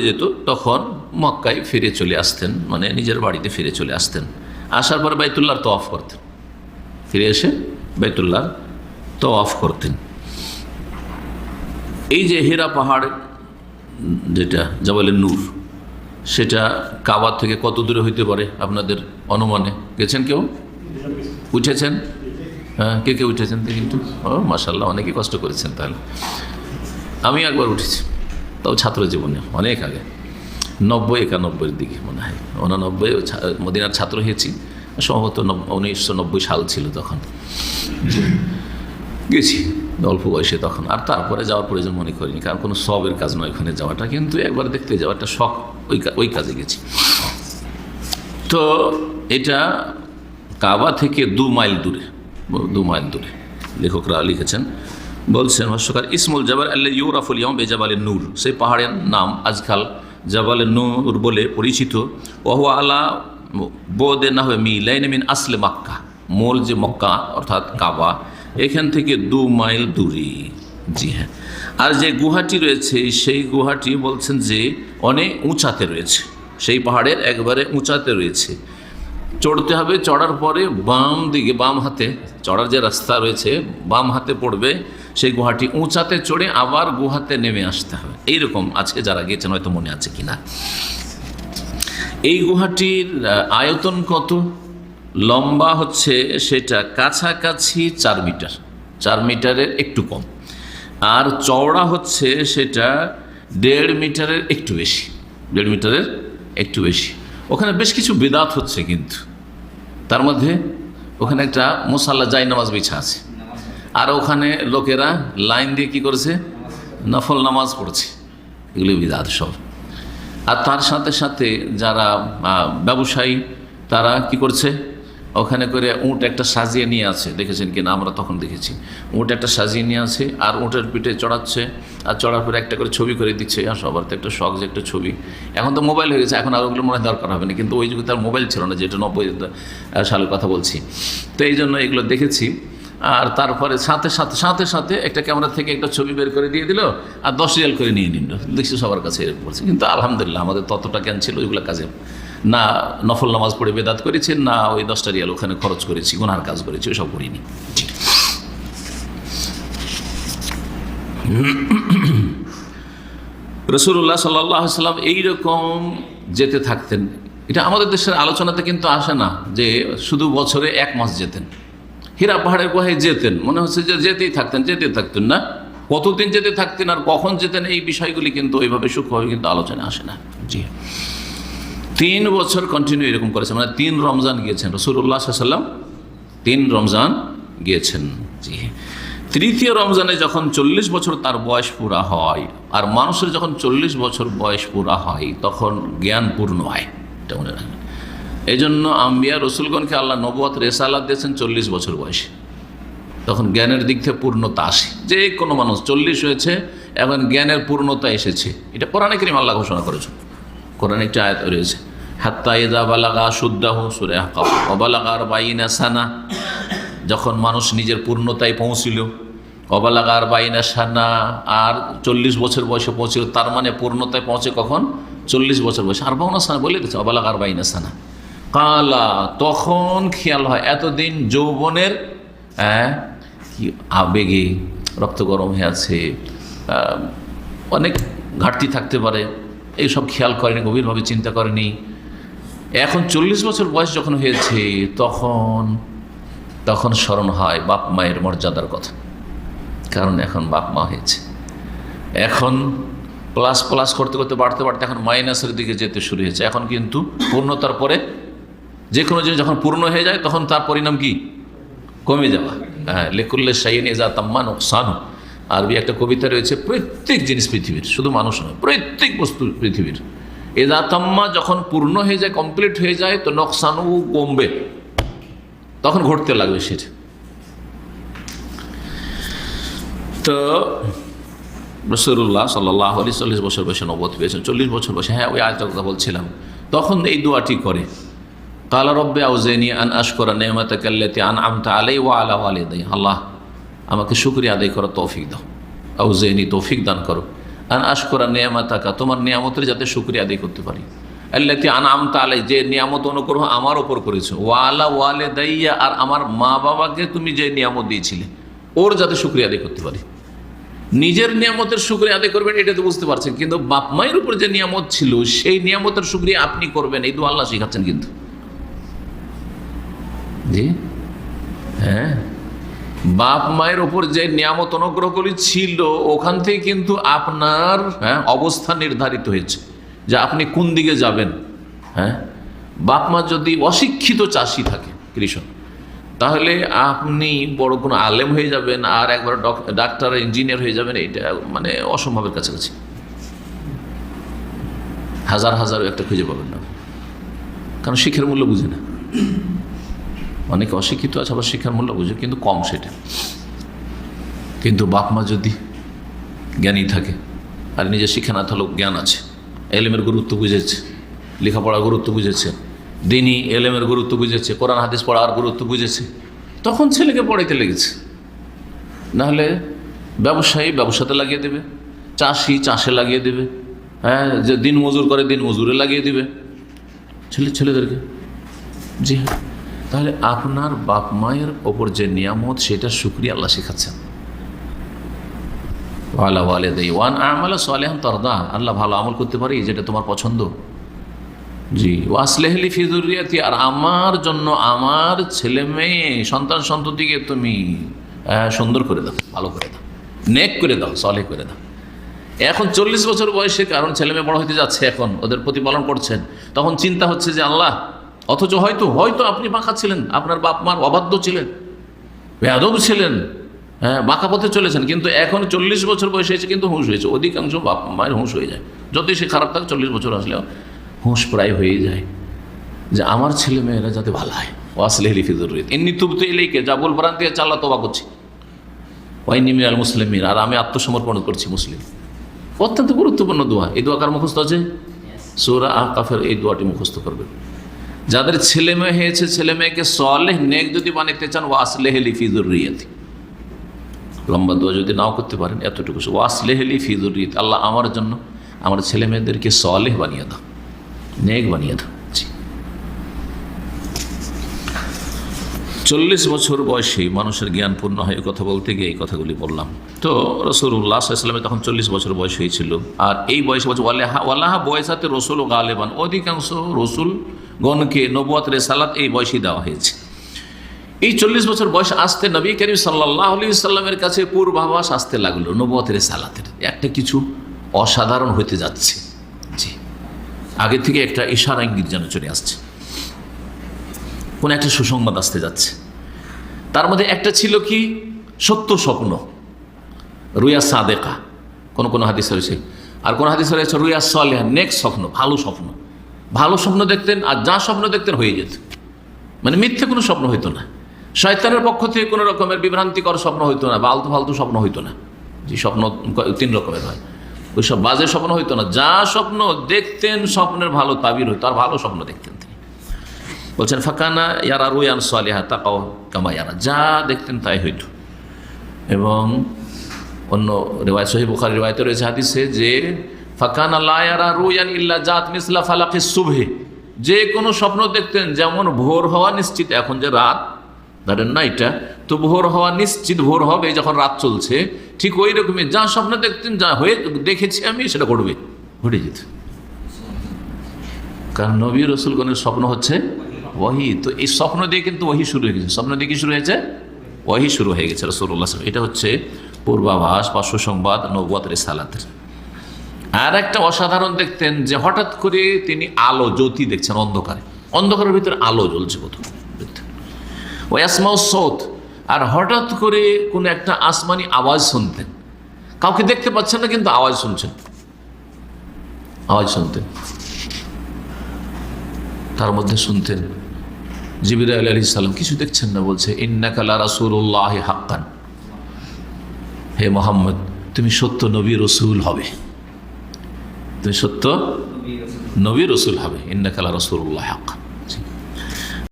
যেত, তখন মক্কায় ফিরে চলে আসতেন মানে নিজের বাড়িতে ফিরে চলে আসতেন। আসার পর বাইতুল্লাহর অফ করতেন। ফিরে এসে বাইতুল্লাহ তো অফ করতেন। এই যে হেরা পাহাড়, যেটা জবালের নূর, সেটা কাবার থেকে কত দূরে হইতে পারে আপনাদের অনুমানে? গেছেন কেউ? উঠেছেন? হ্যাঁ কে কে উঠেছেন একটু। ও মাসাল্লাহ অনেকেই কষ্ট করেছেন তাহলে। আমি একবার উঠেছি। তাও ছাত্র জীবনে অনেক আগে। নব্বই, একানব্বইয়ের দিকে মনে হয়। উননব্বই মদিনার ছাত্র হয়েছি। সম্ভবত উনিশশো নব্বই সাল ছিল তখন। গেছি অল্প বয়সে তখন। আর তারপরে যাওয়ার প্রয়োজন মনে করিনি। কারণ কোনো সবের কাজ নয় ওখানে যাওয়াটা। কিন্তু একবার দেখতে যাওয়াটা শখ। ওই ওই কাজে গেছি। তো এটা কাবা থেকে দু মাইল দূরে, দু মাইল দূরে। লেখকরা লিখেছেন বলছেন ভাষ্যকার ইসমুল জাবাল আল্লাহ ইউরাফুল ইয়ম বেজাবালের নূর। সেই পাহাড়ের নাম আজকাল জাবালের নূর বলে পরিচিত। ওহ আলা বোদে না হবে মি লাইন মিন আসলে মক্কা, মূল যে মক্কা অর্থাৎ কাবা, এখান থেকে দু মাইল দূরে। জি হ্যাঁ। আর যে গুহাটি রয়েছে, সেই গুহাটি বলছেন যে অনেক উঁচাতে রয়েছে। সেই পাহাড়ের একবারে উঁচাতে রয়েছে। চড়তে হবে, চড়ার পরে বাম দিকে, বাম হাতে, চড়ার যে রাস্তা রয়েছে, বাম হাতে পড়বে সেই গুহাটি। উঁচাতে চড়ে আবার গুহাতে নেমে আসতে হবে। এইরকম আজকে যারা গিয়েছেন, হয়তো মনে আছে কিনা। এই গুহাটির আয়তন কত? লম্বা হচ্ছে সেটা কাছাকাছি চার মিটার। চার মিটারের একটু কম। আর চওড়া হচ্ছে সেটা দেড় মিটারের একটু বেশি। দেড় মিটারের একটু বেশি। ওখানে বেশ কিছু বেদাত হচ্ছে কিন্তু। তার মধ্যে ওখানে একটা মোসাল্লা জাই নামাজ বিছা আছে। আর ওখানে লোকেরা লাইন দিয়ে কি করেছে? নফল নামাজ পড়ছে। এগুলি বিদাত সব। আর তার সাথে সাথে যারা ব্যবসায়ী, তারা কি করছে? ওখানে করে উঁট একটা সাজিয়ে নিয়ে আছে। দেখেছেন কিনা? আমরা তখন দেখেছি। উঁট একটা সাজিয়ে নিয়ে আছে আর উঁটের পিঠে চড়াচ্ছে আর চড়ার পরে একটা করে ছবি করে দিচ্ছে। আর সবার তো একটা শখ যে একটা ছবি। এখন তো মোবাইল হয়ে গেছে, এখন আর ওগুলো মনে হয় দরকার হবে না। কিন্তু ওই যুগে তার মোবাইল ছিল না যেটা নব্বই সালের কথা বলছি। তো এই জন্য এগুলো দেখেছি। আর তারপরে সাথে সাথে সাথে সাথে একটা ক্যামেরা থেকে একটা ছবি বের করে দিয়ে দিল আর দশ রিয়াল করে নিয়ে নিল। দেখছি সবার কাছে এরকম করছে। কিন্তু আলহামদুলিল্লাহ আমাদের ততটা জ্ঞান ছিল ওইগুলো কাজে না নফল নামাজ পড়ে বেদাত করেছেন, না ওই দশটা রিয়াল ওখানে খরচ করেছি, গুনার কাজ করেছি, ওসব করিনি। রসুল্লাহ সাল্লাহ সাল্লাম এইরকম যেতে থাকতেন। এটা আমাদের দেশের আলোচনাতে কিন্তু আসে না যে শুধু বছরে এক মাস যেতেন। হীরা পাহাড়ের গুহায় যেতেন, মনে হচ্ছে যে যেতেই থাকতেন, যেতে থাকতেন না। কতদিন যেতে থাকতেন আর কখন যেতেন এই বিষয়গুলি কিন্তু ওইভাবে সূক্ষ্মভাবে কিন্তু আলোচনা আসে না। জি। তিন বছর কন্টিনিউ এরকম করেছে। মানে তিন রমজান গিয়েছেন। রসুল্লাহ সাল্লাম তিন রমজান গিয়েছেন। জি। তৃতীয় রমজানে যখন চল্লিশ বছর তার বয়স পুরা হয়, আর মানুষের যখন চল্লিশ বছর বয়স পুরা হয়, তখন জ্ঞান পূর্ণ হয়। এটা মনে রাখবেন। এই জন্য আম্বিয়া রসুলগণকে আল্লাহ নবত রেসালাত দিয়েছেন চল্লিশ বছর বয়সে। তখন জ্ঞানের দিক থেকে পূর্ণতা আসে। যে কোনো মানুষ চল্লিশ হয়েছে, এখন জ্ঞানের পূর্ণতা এসেছে। এটা কোরআনে করিম আল্লাহ ঘোষণা করেছেন। কোরআন একটা আয়াত রয়েছে। হাত্তা ইদা বালাগা শুদ্দাহ সুরে অবালাগার বাইনা সানা যখন মানুষ নিজের পূর্ণতায় পৌঁছিল অবালাগার বাইনা সানা আর চল্লিশ বছর বয়সে পৌঁছিল তার মানে পূর্ণতায় পৌঁছে কখন? চল্লিশ বছর বয়সে। আর বাউনা সানা বলে দিচ্ছে অবালাগার বাইনা সানা। কালা তখন খেয়াল হয় এতদিন যৌবনের হ্যাঁ, কি আবেগে রক্ত গরম হয়ে আছে অনেক ঘাটতি থাকতে পারে এইসব খেয়াল করেনি গভীরভাবে চিন্তা করেনি এখন চল্লিশ বছর বয়স যখন হয়েছে, তখন তখন স্মরণ হয় বাপ মায়ের মর্যাদার কথা। কারণ এখন বাপ মা হয়েছে। এখন প্লাস প্লাস করতে করতে বাড়তে বাড়তে এখন মাইনাসের দিকে যেতে শুরু হয়েছে। এখন কিন্তু পূর্ণতার পরে যে কোনো জিনিস যখন পূর্ণ হয়ে যায়, তখন তার পরিণাম কি? কমে যাওয়া। হ্যাঁ লেকুল্লে সাইন এজা তাম্মা নোকসানু। আরবি একটা কবিতা রয়েছে, প্রত্যেক জিনিস পৃথিবীর, শুধু মানুষ নয়, প্রত্যেক বস্তু পৃথিবীর। এজা তাম্মা যখন পূর্ণ হয়ে যায় কমপ্লিট হয়ে যায়, তো নকসানু কমবে তখন ঘটতে লাগবে সেটা। তো রসুল্লাহ সাল্লাহ আলি চল্লিশ বছর বয়সে নবত পেয়েছেন, চল্লিশ বছর বয়সে। হ্যাঁ ওই আয়তার কথা বলছিলাম। তখন এই দোয়াটি করে, কালা রব্বে আউজেনি আন আশকরা নেহমত কাল্লাতে আন আমতা আলাই ওয়া আলা ওয়ালিদাই আল্লাহ, আমাকে শুক্রিয়া আদায় করার তৌফিক দাও। আউজেনি তৌফিক দান করো। আন আশকরা নিয়ামত থাকা তোমার নিয়ামতের যাতে শুক্রিয়া আদায় করতে পারি। আল্লাহ আনাম তালে যে নিয়ামত অনুগ্রহ আমার ওপর করেছ। ওয়ালা ওয়ালে দাইয়া আর আমার মা বাবাকে তুমি যে নিয়ামত দিয়েছিলে, ওর যাতে শুক্রিয়া আদায় করতে পারি। নিজের নিয়ামতের শুক্রিয়া আদায় করবেন, এটা তো বুঝতে পারছেন, কিন্তু বাপ মায়ের উপর যে নিয়ামত ছিল, সেই নিয়ামতের শুক্রিয়া আপনি করবেন, এই তো আল্লাহ শিখাচ্ছেন কিন্তু। জি? হ্যাঁ? বাপ মায়ের ওপর যে নিয়ামত অনুগ্রহগুলি ছিল, ওখান থেকে কিন্তু আপনার হ্যাঁ অবস্থান নির্ধারিত হয়েছে যে আপনি কোন দিকে যাবেন হ্যাঁ? বাপ মা যদি অশিক্ষিত চাষি থাকে, কৃষক, তাহলে আপনি বড় কোনো আলেম হয়ে যাবেন আর একবার ডাক্তার, ইঞ্জিনিয়ার হয়ে যাবেন, এটা মানে অসম্ভবের কাছাকাছি। হাজার হাজার একটা খুঁজে পাবেন না। কারণ শিক্ষার মূল্য বুঝে না। অনেকে অশিক্ষিত আছে, আবার শিক্ষার মূল্য বুঝে, কিন্তু কম সেটা। কিন্তু বাপ মা যদি জ্ঞানী থাকে, আর নিজের শিক্ষা না থাকলেও জ্ঞান আছে, এলেমের গুরুত্ব বুঝেছে, লেখাপড়ার গুরুত্ব বুঝেছে, দিনই এলেমের গুরুত্ব বুঝেছে, কোরআন, হাদিস পড়ার গুরুত্ব বুঝেছে, তখন ছেলেকে পড়াইতে লেগেছে। নাহলে ব্যবসায়ী ব্যবসাতে লাগিয়ে দেবে, চাষি চাষে লাগিয়ে দেবে হ্যাঁ যে দিন মজুর করে দিন মজুরে লাগিয়ে দেবে। ছেলে ছেলেদেরকে জি হ্যাঁ। তাহলে আপনার বাপ মায়ের ওপর যে নিয়ামত সেটা শুক্রিয়া আল্লাহ শেখাচ্ছেন। ওয়ালা ওয়ালে দেই ওয়ান আমালা সালেহান তরদা, আল্লাহ ভালো আমল করতে পারি, যেটা তোমার পছন্দ। জি, ওয়াসলেহলি ফিজুরিয়াতি আর আমার জন্য আমার ছেলে মেয়ে, সন্তান সন্ততিকে তুমি সুন্দর করে দাও, ভালো করে দাও, নেক করে দাও সলে করে দাও। এখন চল্লিশ বছর বয়সে কারণ ছেলে মেয়ে বড় হতে যাচ্ছে এখন, ওদের প্রতিপালন করছেন। তখন চিন্তা হচ্ছে যে আল্লাহ অথচ হয়তো হয়তো আপনি বাঁকা ছিলেন আপনার বাপ মার অবাধ্য ছিলেন বেয়াদব ছিলেন হ্যাঁ বাঁকা পথে চলেছেন কিন্তু এখন চল্লিশ বছর বয়সে এসে কিন্তু হুঁশ হয়েছে অধিকাংশ বাপ মায়ের হুঁশ হয়ে যায়। যতই সে খারাপ থাকে চল্লিশ বছর আসলেও হুঁশ প্রায় হয়ে যায়। যে আমার ছেলে মেয়েরা যাতে ভালো হয় ও আসলে হিলিফিদুর এমনি তুবতে এলেইকে যা বল প্রান্তি চাল্লা তোবা করছি। ওয়াই নিমিনাল মুসলিমিন আর আমি আত্মসমর্পণ করছি মুসলিম। অত্যন্ত গুরুত্বপূর্ণ দোয়া। এই দোয়া কার মুখস্থ আছে? সৌরা আহ কাফের এই দোয়াটি মুখস্থ করবে যাদের ছেলে মেয়ে হয়েছে, ছেলে মেয়েকে সলেহ নেক যদি বানাইতে চান ও আসলে হেলি ফিজুর রিয়াতি লম্বা দোয়া যদি নাও করতে পারেন, এতটুকু ও আসলে হেলি ফিজুর রিয়াত আল্লাহ আমার জন্য আমার ছেলে মেয়েদেরকে সলেহ বানিয়ে দাও, নেক বানিয়ে দাও। চল্লিশ বছর বয়সে মানুষের জ্ঞানপূর্ণ হয়ে কথা বলতে গিয়ে এই কথাগুলি বললাম। তো রসুল্লাহ ইসলামে তখন চল্লিশ বছর বয়স হয়েছিল। আর এই বয়সে বলছে ওয়াল্লাহা ওয়াল্লাহা বয়সাতে রসুল ও গালেবান। অধিকাংশ রসুল গণকে নবুয়াত রেসালাত এই বয়সেই দেওয়া হয়েছে। এই চল্লিশ বছর বয়স আসতে নবী করিম সাল্লাহ আলি কাছে পূর্বাভাস আসতে লাগল নবুয়াত রেসালাতের একটা কিছু অসাধারণ হইতে যাচ্ছে। জি। আগে থেকে একটা ইশারা ইঙ্গিত যেন চলে আসছে। কোন একটা সুসংবাদ আসতে যাচ্ছে। তার মধ্যে একটা ছিল কি? সত্য স্বপ্ন। রুইয়া সাদেকা। কোন কোন হাদিস রয়েছে। আর কোন হাদিস রয়েছে রুইয়া সলেহা নেক্সট স্বপ্ন, ভালো স্বপ্ন। ভালো স্বপ্ন দেখতেন আর যা স্বপ্ন দেখতেন হয়ে যেত। মানে মিথ্যে কোনো স্বপ্ন হইতো না। শয়তানের পক্ষ থেকে কোনো রকমের বিভ্রান্তিকর স্বপ্ন হইতো না বা আলতু ফালতু স্বপ্ন হইতো না। যে স্বপ্ন তিন রকমের হয়। ওই সব বাজে স্বপ্ন হইতো না। যা স্বপ্ন দেখতেন স্বপ্নের ভালো তাবির হইতো, আর ভালো স্বপ্ন দেখতেন তিনি। বলছেন, ফাঁকানা ইয়ারা রুয়ান সালেহা তাকাও কামা ইয়ারা। যা দেখতেন তাই হইত। এবং অন্য রেওয়ায় সহি বুখারি রেওয়ায়তে রয়েছে হাদিসে যে রুয়ান ইল্লা জাত শুভে যে কোনো স্বপ্ন দেখতেন যেমন ভোর হওয়া নিশ্চিত, এখন যে রাত, ধরেন না এটা তো ভোর হওয়া নিশ্চিত, ভোর হবে যখন রাত চলছে, ঠিক ওই রকমই, যা স্বপ্ন দেখতেন, যা হয়ে দেখেছি আমি, সেটা ঘটবে, ঘটে যেত। কারণ নবী রসুলগণের স্বপ্ন হচ্ছে ওহি তো এই স্বপ্ন দিয়ে কিন্তু ওহি শুরু হয়ে গেছে। স্বপ্ন দিয়ে কি শুরু হয়েছে? ওহি শুরু হয়ে গেছে রসুল্লাহ এটা হচ্ছে পূর্বাভাস বা সুসংবাদ নবাত রেসালাতের। আর একটা অসাধারণ দেখতেন যে হঠাৎ করে তিনি আলো, জ্যোতি দেখছেন অন্ধকারে। অন্ধকারের ভিতরে আলো জ্বলছে ওই আসমাও সৌত আর হঠাৎ করে কোনো একটা আসমানি আওয়াজ শুনতেন। কাউকে দেখতে পাচ্ছেন না, কিন্তু আওয়াজ শুনছেন। আওয়াজ শুনতেন। তার মধ্যে শুনতেন জিবির আলী সাল্লাম কিছু দেখছেন না? বলছে ইন্নাকালা রাসুল্লাহ হাক্কান। হে মোহাম্মদ, তুমি সত্য নবী, রসুল হবে। তুমি সত্য নবী রসুল হবে ইন্নাকালা রসুল্লাহ হাক্কান